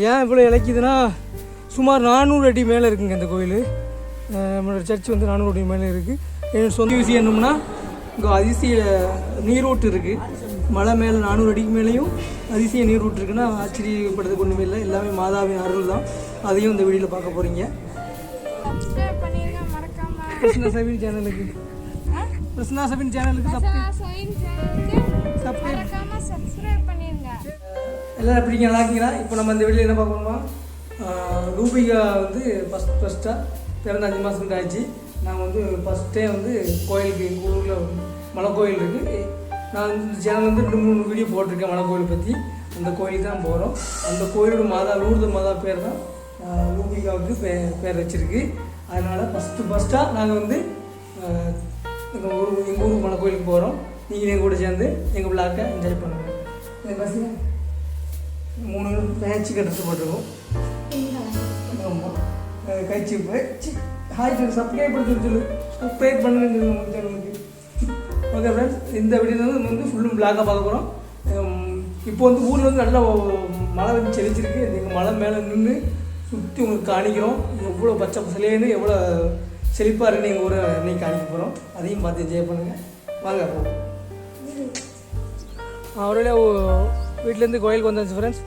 ஏன் இவ்வளோ இழைக்குதுன்னா சுமார் நானூறு அடி மேலே இருக்குங்க இந்த கோயில். நம்மளோட சர்ச் வந்து நானூறு அடி மேலே இருக்குது என்னோட சொந்த விஷயம் என்னம்னா இங்கே அதிசய நீரூட்டு இருக்குது மலை மேலே நானூறு அடிக்கு மேலேயும் அதிசய நீரூட்டு இருக்குன்னா ஆச்சரியப்படுறதுக்கு ஒன்றுமே இல்லை. எல்லாமே மாதாவின் அருள் தான். அதையும் இந்த வீடியோவில் பார்க்க போகிறீங்க கிருஷ்ணா சபின் சேனலுக்கு கிருஷ்ணா சபின் சேனலுக்கு எல்லோரும் எப்படி நல்லா இருக்கீங்களா? இப்போ நம்ம இந்த வீடியோ என்ன பார்க்கணுமா ரூபிகா வந்து ஃபஸ்ட் ஃபஸ்ட்டாக பிறந்த அஞ்சு மாதம் ஆச்சு. நான் வந்து ஃபஸ்ட்டே வந்து கோயிலுக்கு எங்கள் ஊரில் மலை கோயில் இருக்குது நான் வந்து சேனல் வந்து ரெண்டு மூணு வீடியோ போட்டிருக்கேன் மலை கோயில் பற்றி அந்த கோயிலுக்கு தான் போகிறோம் அந்த கோயிலோட மாதா லூர்து மாதா பேர் தான் ரூபிகாவுக்கு பே பேர் வச்சிருக்கு. அதனால் ஃபஸ்ட்டு ஃபஸ்ட்டாக நாங்கள் வந்து எங்கள் ஊர் எங்கள் ஊர் மலை கோயிலுக்கு போகிறோம் நீங்கள் எங்கள் கூட சேர்ந்து எங்கள் பிளாக்கை என்ஜாய் பண்ணுங்கள் மூணு மேட்ச் கட்டுறது போட்டிருக்கோம் ஆமாம் கழிச்சு போய் ஹாய் சொல்லு சப்ஸ்கிரைப் பண்ணி சொல்லு. சொல்லு சப்ஸ்கிரைப் பண்ணுங்க நம்ம சேனலுக்கு ஓகே ஃப்ரெண்ட்ஸ் இந்த வீடியோ வந்து வந்து ஃபுல்லும் பிளாக்காக பார்க்க போகிறோம் இப்போ வந்து ஊரில் வந்து நல்லா மழை வந்து செழிச்சிருக்கு. எங்கள் மலை மேலே நின்று சுற்றி உங்களுக்கு காணிக்கிறோம். எவ்வளோ பச்சை பசலேன்னு எவ்வளோ செழிப்பாக இருக்குன்னு எங்கள் ஊரை இன்னைக்கு காணிக்க போகிறோம் அதையும் பார்த்து என்ஜாய் பண்ணுங்கள் வாங்க போ அவரோட வீட்டிலேருந்து கோயிலுக்கு வந்தாச்சு ஃப்ரெண்ட்ஸ்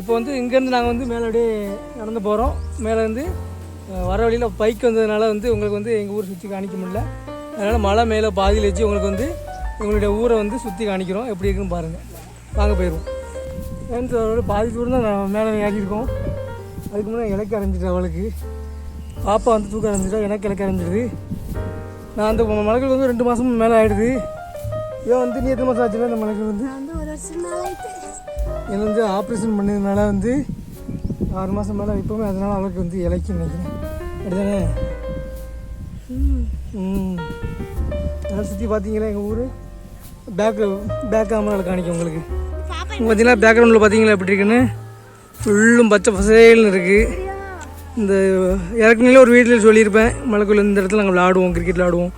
இப்போ வந்து இங்கேருந்து நாங்கள் வந்து மேலே அப்படியே நடந்து போகிறோம் மேலே வந்து வர வழியில் பைக் வந்ததுனால வந்து உங்களுக்கு வந்து எங்கள் ஊர் சுற்றி காணிக்க முடியல. அதனால் மலை மேலே பாதியில் வச்சு உங்களுக்கு வந்து எங்களுடைய ஊரை வந்து சுற்றி காணிக்கிறோம். எப்படி இருக்குன்னு பாருங்கள் வாங்க போயிடுவோம் ஃப்ரெண்ட்ஸ் அவரோட பாதி தூரம் தான் நான் மேலே ஏறியிருக்கோம் அதுக்கு முன்னாடி இலக்க அரைஞ்சிட்டு அவளுக்கு. பாப்பா வந்து தூக்க அரைஞ்சிட்டா எனக்கு இலக்க அரைஞ்சிடுது நான் அந்த மலைகள் வந்து ரெண்டு மாதம் மேலே ஆகிடுது ஏன் வந்து நீ எத்தனை மாதம் ஆச்சுன்னா அந்த மலைகள் வந்து? என்னை வந்து ஆப்ரேஷன் பண்ணதுனால வந்து ஆறு மாதம் மேலே இப்போவுமே அதனால் அவளுக்கு வந்து இலைக்கு நினைக்கிறேன். அப்படிதானே? ம். அதனால் சுற்றி பார்த்தீங்களா எங்கள் ஊர்? பேக் பேக் கேமராவில் காணிக்கும் உங்களுக்கு. பார்த்தீங்கன்னா பேக்ரவுண்டில் பார்த்தீங்களா? எப்படி இருக்குன்னு? ஃபுல்லும் பச்சை பசேல்னு இருக்குது இந்த ஏற்கனவே ஒரு வீட்டில் சொல்லியிருப்பேன். மலைக்குள்ள இந்த இடத்துல நாங்கள் விளாடுவோம் கிரிக்கெட் விளாடுவோம்.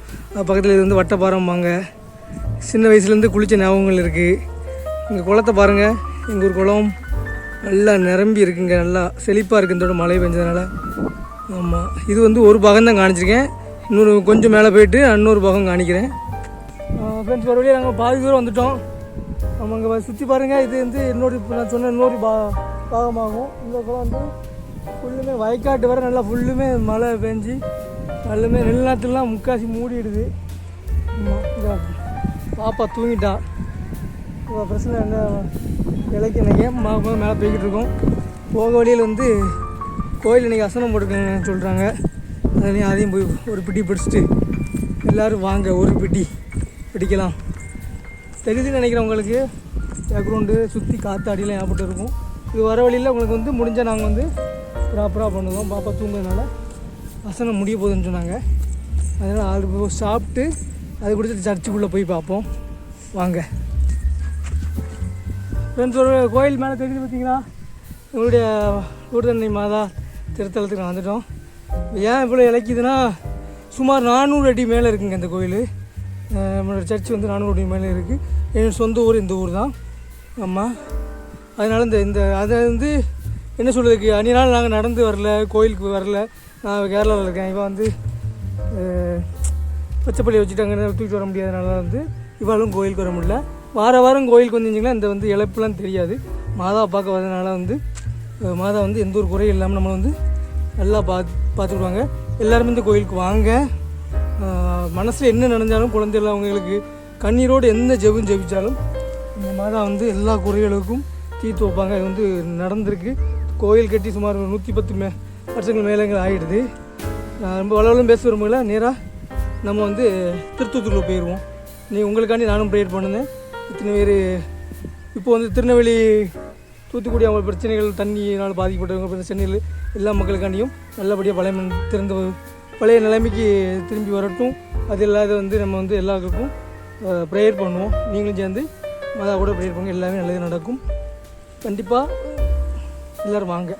பக்கத்தில் இது வந்து வட்டப்பாரம்பாங்க சின்ன வயசுலேருந்து குளித்த ஞாபகங்கள் இருக்குது இங்கே குளத்தை பாருங்கள் எங்கள் ஒரு குளம். நல்லா நிரம்பி இருக்குங்க. நல்லா செழிப்பாக இருக்குது இந்த மழை பெஞ்சதுனால. ஆமாம் இது வந்து ஒரு பாகம் தான் காணிச்சிருக்கேன். இன்னொரு கொஞ்சம் மேலே போயிட்டு இன்னொரு பாகம் காணிக்கிறேன். ஃப்ரெண்ட்ஸ் ஒரு வழியாக நாங்கள் பாதி தூரம் வந்துட்டோம். நம்ம இங்கே சுற்றி பாருங்கள் இது வந்து இன்னொரு இப்போ நான் சொன்ன இன்னொரு பா பாகமாகும். இந்த குளம் வந்து ஃபுல்லுமே வயக்காட்டு வர நல்லா ஃபுல்லுமே மழை பெஞ்சு நல்லுமே நெல் நாற்றுலாம் முக்காசி மூடிடுது. ஆமாம் பாப்பா தூங்கிட்டான் இப்போ பிரச்சனை என்ன? விலைக்கு இன்றைக்கி மேலே மேலே போய்கிட்டு இருக்கோம். போக வழியில் வந்து கோயில் இன்றைக்கி அசனம் போட்டுருக்காங்கன்னு சொல்கிறாங்க அதுலேயும் அதையும் போய் ஒரு பிடி பிடிச்சிட்டு எல்லோரும் வாங்க ஒரு பிடி பிடிக்கலாம். தெரியுதுன்னு நினைக்கிறேன் உங்களுக்கு. பேக்ரவுண்டு சுற்றி காற்று ஏற்பட்டு இருக்கும். இது வர வழியில் உங்களுக்கு வந்து முடிஞ்சால் நாங்கள் வந்து ப்ராப்பராக பண்ணுவோம். பாப்பா தூங்குறதுனால வசனம் முடிய போகுதுன்னு சொன்னாங்க. அதனால் அது சாப்பிட்டு அது கொடுத்து சர்ச்சுக்குள்ளே போய் பார்ப்போம் வாங்க. ஃப்ரெண்ட்ஸ் ஒரு கோயில் மேலே தெரிஞ்சு பார்த்தீங்கன்னா எங்களுடைய ஊர்தண்ணை மாதா திருத்தலத்துக்கு நான் வந்துட்டோம். ஏன் இவ்வளோ இழைக்குதுன்னா சுமார் நானூறு அடி மேலே இருக்குங்க இந்த கோயில். நம்மளோட சர்ச் வந்து நானூறு அடி மேலே இருக்குது என் சொந்த ஊர் இந்த ஊர் தான். ஆமாம் அதனால் இந்த இந்த அதை வந்து என்ன சொல்கிறதுக்கு அஞ்சு நாள் நாங்கள் நடந்து வரல கோயிலுக்கு வரல. நான் கேரளாவில் இருக்கேன். இவன் வந்து பச்சைப்பள்ளி வச்சுட்டு அங்கே தூக்கிட்டு வர முடியாதனால வந்து இவாளும் கோயிலுக்கு வர முடியல. வார வாரம் கோயிலுக்கு வந்துச்சிங்கன்னா இந்த வந்து இழப்புலாம் தெரியாது. மாதா பார்க்க வரதுனால வந்து மாதா வந்து எந்த ஒரு குறையும் இல்லாமல் நம்மளை வந்து நல்லா பார்த்து பார்த்துக்கிடுவாங்க எல்லாருமே இந்த கோயிலுக்கு வாங்க. மனசில் என்ன நடந்தாலும் குழந்தை இல்லாதவங்களுக்கு கண்ணீரோடு எந்த ஜெபம் ஜெபிச்சாலும் இந்த மாதா வந்து எல்லா குறைகளுக்கும் தீர்த்து வைப்பாங்க. இது வந்து நடந்திருக்கு. கோயில் கட்டி சுமார் நூற்றி பத்து மே வருஷங்கள் மேலங்கள் ஆகிடுது ரொம்ப வளவலும் பேச விரும்பல நேராக நம்ம வந்து திருத்தூத்துக்குள்ள போயிடுவோம். நீ உங்களுக்காண்டி நானும் ப்ரேயர் பண்ணுனேன். இத்தனை பேர் இப்போ வந்து திருநெல்வேலி தூத்துக்குடி அவங்க பிரச்சனைகள் தண்ணியினால் பாதிக்கப்பட்டவங்க பிரச்சனைகள் எல்லா மக்களுக்காண்டியும் நல்லபடியாக பழைய திறந்த பழைய நிலைமைக்கு திரும்பி வரட்டும். அது இல்லாத வந்து நம்ம வந்து எல்லாருக்கும் ப்ரேயர் பண்ணுவோம். நீங்களும் சேர்ந்து மதா கூட ப்ரேயர் பண்ணுங்க. எல்லாமே நல்லது நடக்கும். கண்டிப்பாக எல்லோரும் வாங்க.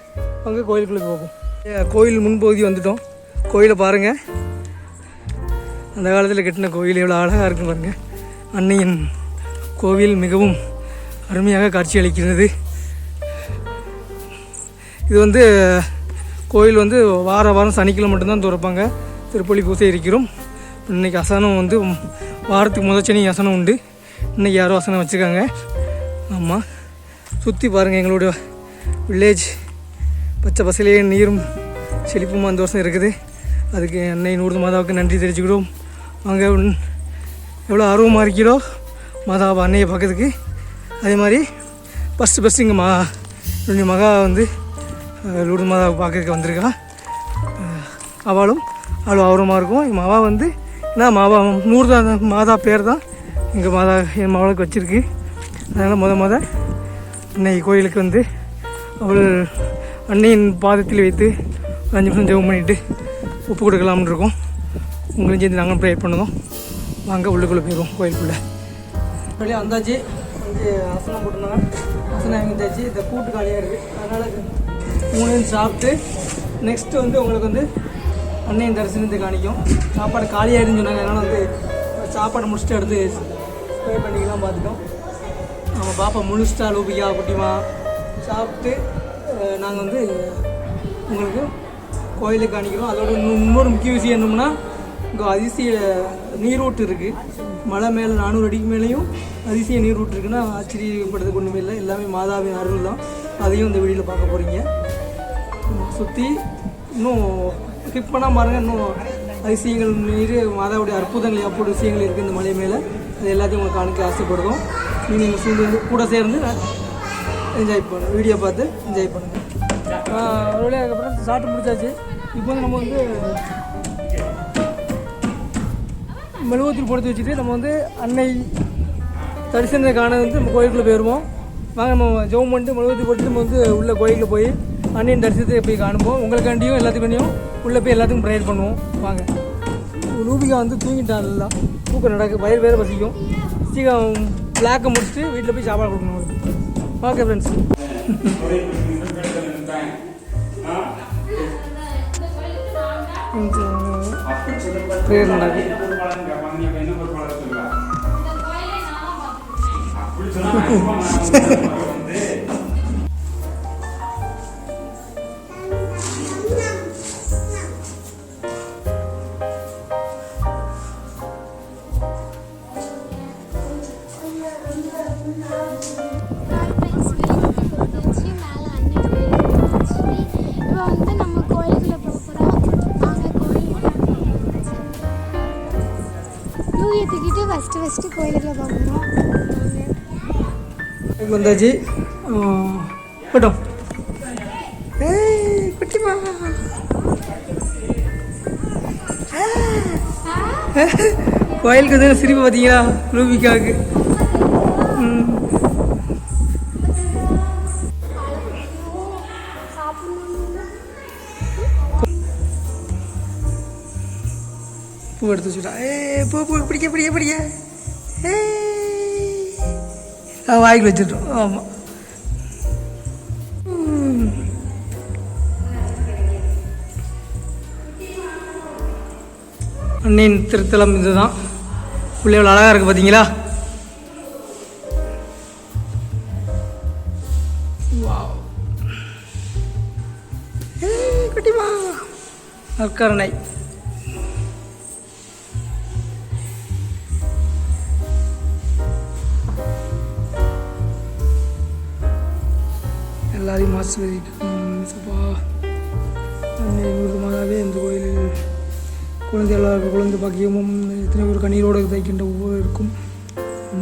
வாங்க கோயிலுக்குள்ளே போவோம். கோயில் முன்பகுதி வந்துட்டோம். கோயிலை பாருங்கள் அந்த காலத்தில் கட்டின கோயில் எவ்வளோ அழகாக இருக்கும் பாருங்கள் அன்னையின் கோவில் மிகவும் அருமையாக காட்சி அளிக்கிறது இது வந்து கோயில் வந்து வார வாரம் சனிக்கிழமை மட்டும்தான் திறப்பாங்க. திருப்பள்ளி பூசை இருக்கிறோம். இன்னைக்கு அசனம் வந்து வாரத்துக்கு முதல் சனி அசனம் உண்டு. இன்னைக்கு யாரோ அசனம் வச்சுருக்காங்க. ஆமாம் சுற்றி பாருங்கள் எங்களுடைய வில்லேஜ் பச்சை பசலையே நீரும் செழிப்புமா அந்த வருஷம் இருக்குது. அதுக்கு அன்னை நூறு மாதாவுக்கு நன்றி தெரிஞ்சுக்கிறோம் வாங்க எவ்வளோ ஆர்வமாக இருக்கிறோ மாதாவை அன்னையை பார்க்கறதுக்கு. அதே மாதிரி ஃபஸ்ட்டு ஃபஸ்ட்டு இங்கே மா என்னுடைய மகா வந்து லூடு மாதாவை பார்க்கறதுக்கு வந்திருக்கா. அவளும் அவ்வளோ ஆர்வமாக இருக்கும். என் மாவா வந்து என்ன மாவா நூறு தான் மாதா பேர் தான். எங்கள் மாதா என் மாவளுக்கு வச்சுருக்கு. அதனால் முத முத அன்னை கோயிலுக்கு வந்து அவள் அன்னையின் பாதத்தில் வைத்து அஞ்சு நிமிஷம் ஜெபம் பண்ணிவிட்டு உப்பு கொடுக்கலாம்னு இருக்கோம். உங்களையும் சேர்ந்து நாங்களும் ப்ரேயர் பண்ணுவோம் வாங்க உள்ளுக்குள்ளே போயிடுவோம் கோயிலுக்குள்ளே. வெளியே வந்தாச்சு. வந்து அசனம் போட்டிருந்தாங்க. அசனம் வாங்கிட்டாச்சு இந்த கூட்டு காலியாக இருக்குது அதனால் மூணு சாப்பிட்டு நெக்ஸ்ட்டு வந்து உங்களுக்கு வந்து அன்னையின் தரிசனத்தை காணிக்கும். சாப்பாடு காலியாகிடுன்னு சொன்னாங்க. அதனால் வந்து சாப்பாடு முடிச்சுட்டு எடுத்து ஸ்ப்ரே பண்ணிக்கலாம் பார்த்துட்டோம். நம்ம பாப்பா முழுசிட்டா லூபியா குட்டிமா. சாப்பிட்டு நாங்கள் வந்து உங்களுக்கு கோயிலுக்கு காணிக்கிறோம். அதோட இன்னும் இன்னொரு முக்கிய விஷயம் என்னமுன்னா இங்கே அதிசய நீரூட்டு இருக்குது மலை மேலே நானூறு அடிக்கு மேலேயும் அதிசய நீரூட்டு இருக்குன்னா ஆச்சரியப்படுறதுக்கு ஒன்றுமே இல்லை. எல்லாமே மாதாவின் அருள் தான். அதையும் இந்த வீடியோவில் பார்க்க போகிறீங்க சுற்றி இன்னும் ஸ்கிப் பண்ணால் பாருங்க இன்னும் அதிசயங்கள் மீறி மாதாவுடைய அற்புதங்கள் அப்படி விஷயங்கள் இருக்குது இந்த மலை மேலே. அது எல்லாத்தையும் உங்களுக்கு காணிக்க ஆசைப்படுறோம். நீங்கள் சேர்ந்து கூட சேர்ந்து என்ஜாய் பண்ணுங்க வீடியோ பார்த்து என்ஜாய் பண்ணுங்கள் அதுக்கப்புறம் சாப்பிட்டு முடிச்சாச்சு. இப்போ வந்து நம்ம வந்து மெழுகுவத்தில் பொடுத்து வச்சுட்டு நம்ம வந்து அன்னை தரிசனத்தை காண வந்து நம்ம கோயிலுக்குள்ளே போயிடுவோம் வாங்க நம்ம ஜெபம் பண்ணிட்டு மெழுகுவத்தி போட்டு நம்ம வந்து உள்ள கோயிலுக்கு போய் அன்னையின் தரிசனத்தை போய் காணுவோம் உங்களுக்காண்டியும் எல்லாத்துக்காண்டியும் உள்ளே போய் எல்லாத்துக்கும் ப்ரேயர் பண்ணுவோம். வாங்க. ரூபிகா வந்து தூங்கிட்டான் நல்லா. தூக்கம் நடக்கு வயிறு வேறு பசிக்கும். சீக்கிரம் பிளாக்கை முடிச்சுட்டு வீட்டில் போய் சாப்பாடு கொடுக்கணும் அவளுக்கு. ஓகே ஃப்ரெண்ட்ஸ் ப்ரேயர் ప్రేరణ தூக்கிட்டு ஃபஸ்ட்டு ஃபஸ்ட்டு கோயிலுக்குள்ள போக போகிறோம் இப்போ வந்தாச்சு போட்டோம் ஏய் குட்டிமா கோயிலுக்கு வந்து சிரிப்பு பார்த்தீங்களா ரூபிகாவுக்கு ம். பூ எடுத்து வச்சுட்டா ஏ பூ பூ பிடிக்க பிடிக்க பிடிக்க ஏய். ஆ, வாய்க்கு வச்சுட்டோம் ஆமாம் அன்னையின் திருத்தலம் இதுதான். உள்ளே எவ்வளோ அழகாக இருக்குது பார்த்தீங்களா. ஏய், குட்டிமா. நற்கரணை. எல்லாரையும் ஆசீர்வதிக்கும் சப்பா அன்னை இந்த கோயிலில் குழந்தை எல்லாருக்கும் குழந்தை பாக்கியமும் எத்தனை பேர் கண்ணீரோடு தைக்கின்ற ஒவ்வொருவருக்கும்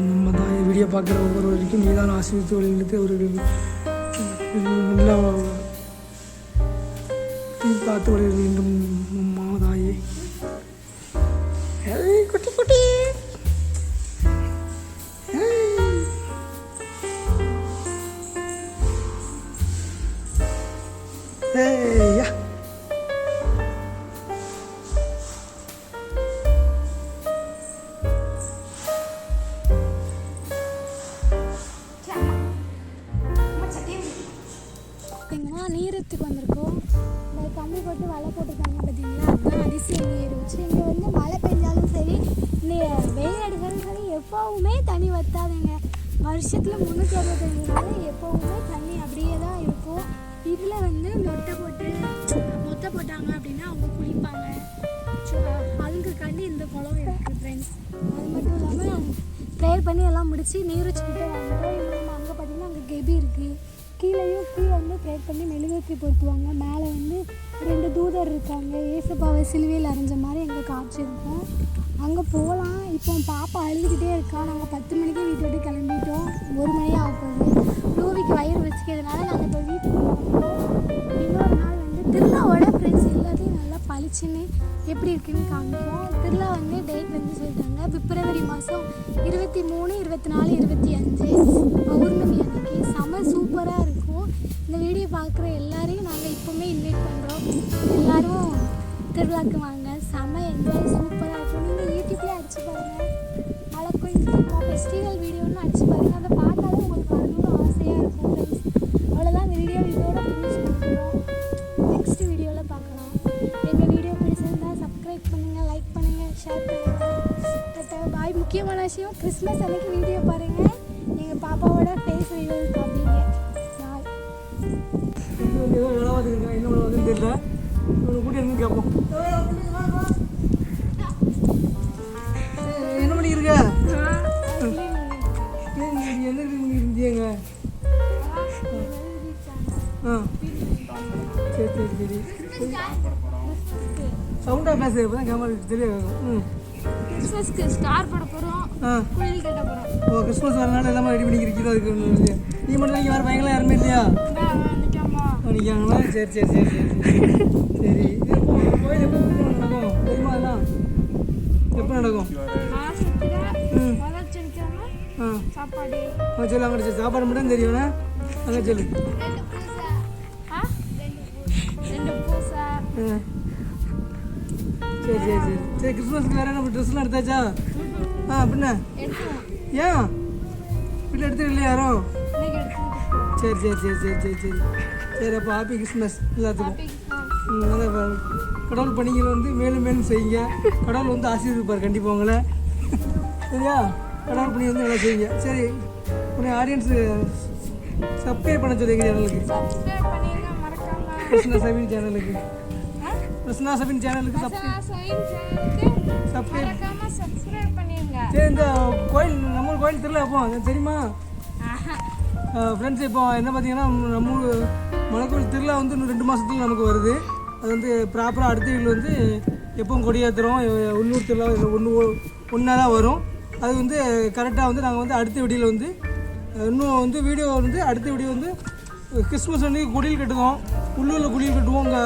நம்ம தான் வீடியோ பார்க்குற ஒவ்வொருவருக்கும் நீதான் ஆசீர்வித்து வழிநடத்தி அவர்கள் நல்லா பார்த்து வழி வேண்டும் மாதாயே குட்டி குட்டி. போட்டு வலை போட்டுருக்காங்க பார்த்தீங்களா? அதுதான் அதிசய நீர் வச்சு இங்கே வந்து மழை பெஞ்சாலும் சரி வெயில் அடிச்சாலும் சரி எப்போவுமே தண்ணி வத்தாதுங்க. வருஷத்தில் முந்நூற்றி அறுபத்தஞ்சு நாள் எப்போவுமே தண்ணி அப்படியே தான் இருக்கும். இதில் வந்து மொட்டை போட்டு மொட்டை போட்டாங்க அப்படின்னா அவங்க குளிப்பாங்க. சு- இந்த குளம் இருக்குது ஃப்ரெண்ட்ஸ் அது மட்டும் இல்லாமல் ப்ரேயர் பண்ணி எல்லாம் முடித்து நீரூச்சிக்கிட்டே வந்துட்டோம் கீழே பண்ணி மெழுகுவர்த்தி பொருத்துவாங்க மேலே வந்து ரெண்டு தூதர் இருக்காங்க. ஏசப்பாவை சிலுவையில் அரைஞ்ச மாதிரி எங்கள் காட்சி இருக்கும். அங்கே போகலாம் இப்போ பாப்பா அழுதுகிட்டே இருக்கா. நாங்கள் பத்து மணிக்கே வீட்டை விட்டு கிளம்பிட்டோம். ஒரு மணி ஆக போகுது. லூவிக்கு வயிறு வச்சுக்கிறதுனால நாங்கள் இப்போ வீட்டுக்கு இன்னொரு நாள் வந்து திருவிழாவோட ஃப்ரெண்ட்ஸ் எல்லாத்தையும் நல்லா பளிச்சுன்னு எப்படி இருக்குன்னு காமிப்போம். திருவிழா வந்து டேட் வந்து சொல்லிட்டாங்க. பிப்ரவரி மாதம் இருபத்தி மூணு இருபத்தி நாலு இருபத்தி அஞ்சு. பௌர்ணமி அன்னைக்கு. செம சூப்பராக இருக்கும் இந்த வீடியோ பார்க்குற எல்லாரையும் நாங்கள் இப்போவுமே இன்வைட் பண்ணுறோம் எல்லோரும் திருவிழாக்கு வாங்க. செம என்ஜாய் சூப்பராக இருக்கும். நீங்கள் யூடியூப்லேயே அடிச்சு பாருங்கள் மலைக்கோயில் ஃபெஸ்டிவல் வீடியோன்னு அடிச்சு பாருங்கள் அதை பார்த்தாலே உங்களுக்கு வரணும்னு ஆசையாக இருக்கும் ஃப்ரெண்ட்ஸ் அவ்வளோதான் இந்த வீடியோ இதோட ஃபினிஷ் பண்ணுறோம் நெக்ஸ்ட் வீடியோவில் பார்க்கலாம். எங்கள் வீடியோ பிடிச்சிருந்தா சப்ஸ்கிரைப் பண்ணுங்கள் லைக் பண்ணுங்கள் ஷேர் பண்ணுங்கள் பாய். முக்கியமான விஷயம் கிறிஸ்மஸ் அன்னைக்கு வீடியோ பாருங்கள் எங்கள் பாப்பாவோட ஃபேஸ் ரிவீல் பார்ப்பீங்க என்ன வேலை தெரியல இவனை கூட்டி இருந்து கேட்போம் என்ன பண்ணியிருக்க ஏய், நீ என்ன இருந்தீங்க ஆ சரி சரி சரி சவுண்டாக பேச இப்போ தான் கேமரா தெரிய ம் கிறிஸ்மஸ்க்கு ஸ்டார் போட போகிறோம் ஆ. கோயில் கட்ட போகிறோம் ஓ கிறிஸ்மஸ் வரனால எல்லாமே ரெடி பண்ணிக்கிறீங்க அதுக்கு ஒண்ணும் இல்லையா? நீ மட்டும் இங்கே வேறு பையங்களாம் யாருமே இல்லையா? நிற்காங்களா சரி சரி சரி சரி சரி. கோயில் எப்போ நடக்கும்? தெரியுமா எப்போ நடக்கும்? சாப்பாடு. ஆ சொல்லு அங்கே சரி சாப்பாடு மட்டும் தெரியும்ண்ணா அங்கே சொல்லு. ரெண்டு பூசை. ஆ? ரெண்டு பூசை. ஆ. சரி சரி. சரி சரி கிறிஸ்மஸ்க்கு வேறு ட்ரெஸ்லாம் எடுத்தாச்சா? ஆ அப்படின்னா ஏன்? வீட்டில் எடுத்துட்டு இல்லையா யாரும் சரி சரி சரி சரி சரி சரி. சரி அப்போ ஹாப்பி கிறிஸ்மஸ் எல்லாத்துக்கும். அதான் கடவுள் பணிகள் வந்து மேலும் மேலும் செய்யுங்க. கடவுள் வந்து ஆசீர்வதிப்பார் கண்டிப்பாக உங்களை. சரியா? கடவுள் பணி வந்து நல்லா செய்யுங்க. சரி உன்னை ஆடியன்ஸு சப்ஸ்கிரைப் பண்ண சொல்லுங்க சேனலுக்கு சப்ஸ்கிரைப் பண்ணிருங்க மறக்காம. கிருஷ்ணா சபின் சேனலுக்கு கிருஷ்ணா சபின் சேனலுக்கு சப்ஸ்கிரைப் சப்ஸ்கிரைப் பண்ணிருங்க சரி இந்த கோயில் நம்ம கோயில் தெரியல அப்போ தெரியுமா? ஃப்ரெண்ட்ஸ் இப்போ என்ன பார்த்தீங்கன்னா நம்ம ஊர் மலைக்கோயில் திருவிழா வந்து இன்னும் ரெண்டு மாதத்துல நமக்கு வருது. அது வந்து ப்ராப்பராக அடுத்த வீட்டில் வந்து எப்பவும் கொடியேற்றுறோம் உள்ளூர் திருவிழா ஒன்று ஒன்றா தான் வரும். அது வந்து கரெக்டாக வந்து நாங்கள் வந்து அடுத்த வீடியோவில் வந்து இன்னும் வந்து வீடியோ வந்து அடுத்த வீடியோ வந்து கிறிஸ்மஸ் அன்னைக்கு குடில் கட்டுவோம். உள்ளூரில் குடில் கட்டுவோம். இங்கே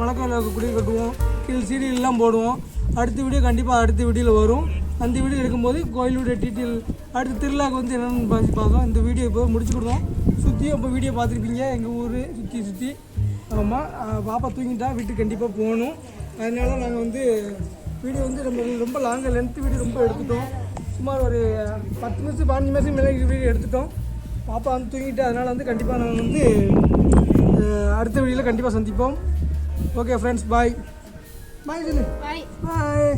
மலைக்கோயில் குடில் கட்டுவோம். கீழே சீரியல்லாம் போடுவோம். அடுத்த வீடியோ கண்டிப்பாக அடுத்த வீடியோவில் வரும். அந்த வீடியோ எடுக்கும்போது கோயிலுடைய டீட்டெயில் அடுத்து திருவிழாக்கு வந்து என்னென்னு பார்த்து பார்த்தோம் இந்த வீடியோ இப்போ முடிச்சு கொடுத்தோம் சுற்றியும் இப்போ வீடியோ பார்த்துருப்பீங்க. எங்கள் ஊர் சுற்றி சுற்றி ஆமாம் பாப்பா தூங்கிட்டா வீட்டுக்கு கண்டிப்பாக போகணும். அதனால நாங்கள் வந்து வீடியோ வந்து ரொம்ப ரொம்ப லாங்காக லென்த்து வீடியோ ரொம்ப எடுத்துட்டோம். சுமார் ஒரு பத்து நிமிஷம் பதினஞ்சு நிமிஷம் மேலே வீடியோ எடுத்துட்டோம். பாப்பா வந்து தூங்கிட்டு அதனால் வந்து கண்டிப்பாக நாங்கள் வந்து அடுத்த வீடியோவில் கண்டிப்பாக சந்திப்போம். ஓகே ஃப்ரெண்ட்ஸ் பாய் பாய் சொல்லு பாய் பாய்